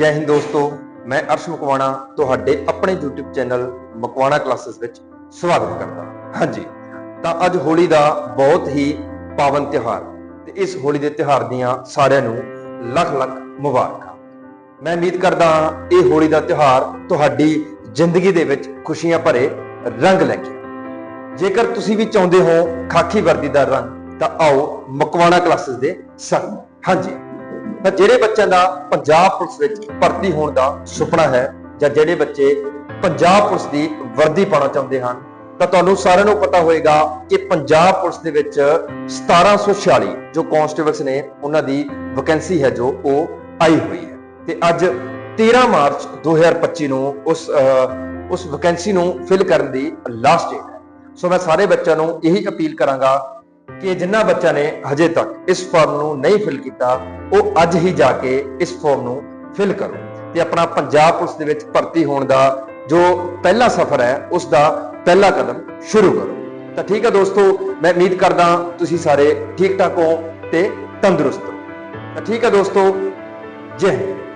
ਜੈ ਹਿੰਦ ਦੋਸਤੋ, ਮੈਂ ਅਰਸ਼ ਮਕਵਾਣਾ, ਤੁਹਾਡੇ ਆਪਣੇ YouTube ਚੈਨਲ ਮਕਵਾਣਾ ਕਲਾਸਿਸ ਵਿੱਚ ਸਵਾਗਤ ਕਰਦਾ ਹਾਂਜੀ, ਤਾਂ ਅੱਜ ਹੋਲੀ ਦਾ ਬਹੁਤ ਹੀ ਪਾਵਨ ਤਿਉਹਾਰ ਤੇ ਇਸ ਹੋਲੀ ਦੇ ਤਿਉਹਾਰ ਦੀਆਂ ਸਾਰਿਆਂ ਨੂੰ ਲੱਖ ਲੱਖ ਮੁਬਾਰਕਾਂ। ਮੈਂ ਉਮੀਦ ਕਰਦਾ ਹਾਂ ਇਹ ਹੋਲੀ ਦਾ ਤਿਉਹਾਰ ਤੁਹਾਡੀ ਜ਼ਿੰਦਗੀ ਦੇ ਵਿੱਚ ਖੁਸ਼ੀਆਂ ਭਰੇ ਰੰਗ ਲੈ ਕੇ ਜੇਕਰ ਤੁਸੀਂ ਵੀ ਚਾਹੁੰਦੇ ਹੋ ਖਾਕੀ ਵਰਦੀ ਦਾ ਰੰਗ, ਤਾਂ ਆਓ ਮਕਵਾਣਾ ਕਲਾਸਿਸ ਦੇ ਸੰਗ ਹਾਂਜੀ। ਤਾਂ ਜਿਹੜੇ ਬੱਚਿਆਂ ਦਾ ਪੰਜਾਬ ਪੁਲਿਸ ਵਿੱਚ ਭਰਤੀ ਹੋਣ ਦਾ ਸੁਪਨਾ ਹੈ ਜਾਂ ਜਿਹੜੇ ਬੱਚੇ ਪੰਜਾਬ ਪੁਲਿਸ ਦੀ ਵਰਦੀ ਪਾਉਣਾ ਚਾਹੁੰਦੇ ਹਨ ਤਾਂ ਤੁਹਾਨੂੰ ਸਾਰਿਆਂ ਨੂੰ ਪਤਾ ਹੋਵੇਗਾ ਕਿ ਪੰਜਾਬ ਪੁਲਿਸ ਦੇ ਵਿੱਚ 1746 ਜੋ ਕਾਂਸਟੇਬਲਸ ਨੇ ਉਹਨਾਂ ਦੀ ਵੈਕੈਂਸੀ ਹੈ ਜੋ ਉਹ ਆਈ ਹੋਈ ਹੈ। ਤੇ ਅੱਜ 13 ਮਾਰਚ 2025 ਨੂੰ ਉਸ ਅਹ, ਉਸ ਵੈਕੈਂਸੀ ਨੂੰ ਫਿਲ ਕਰਨ ਦੀ ਲਾਸਟ ਡੇਟ ਹੈ। ਸੋ ਮੈਂ ਸਾਰੇ ਬੱਚਿਆਂ ਨੂੰ ਇਹੀ ਅਪੀਲ ਕਰਾਂਗਾ ਕਿ ਜਿਨ੍ਹਾਂ ਬੱਚਿਆਂ ਨੇ ਹਜੇ ਤੱਕ ਇਸ ਫਾਰਮ ਨੂੰ ਨਹੀਂ ਫਿਲ ਕੀਤਾ, ਉਹ ਅੱਜ ਹੀ ਜਾ ਕੇ ਇਸ ਫਾਰਮ ਨੂੰ ਫਿਲ ਕਰੋ। ਤੇ ਆਪਣਾ ਪੰਜਾਬ ਪੁਲਿਸ ਦੇ ਵਿੱਚ ਭਰਤੀ ਹੋਣ ਦਾ ਜੋ ਪਹਿਲਾ ਸਫ਼ਰ ਹੈ, ਉਸ ਦਾ ਪਹਿਲਾ ਕਦਮ ਸ਼ੁਰੂ ਕਰੋ। ਤਾਂ ਠੀਕ ਹੈ ਦੋਸਤੋ, ਮੈਂ ਉਮੀਦ ਕਰਦਾ ਤੁਸੀਂ ਸਾਰੇ ਠੀਕ ਠਾਕ ਹੋ ਤੇ ਤੰਦਰੁਸਤ ਹੋ। ਤਾਂ ਠੀਕ ਹੈ ਦੋਸਤੋ, ਜੈ ਹਿੰਦ।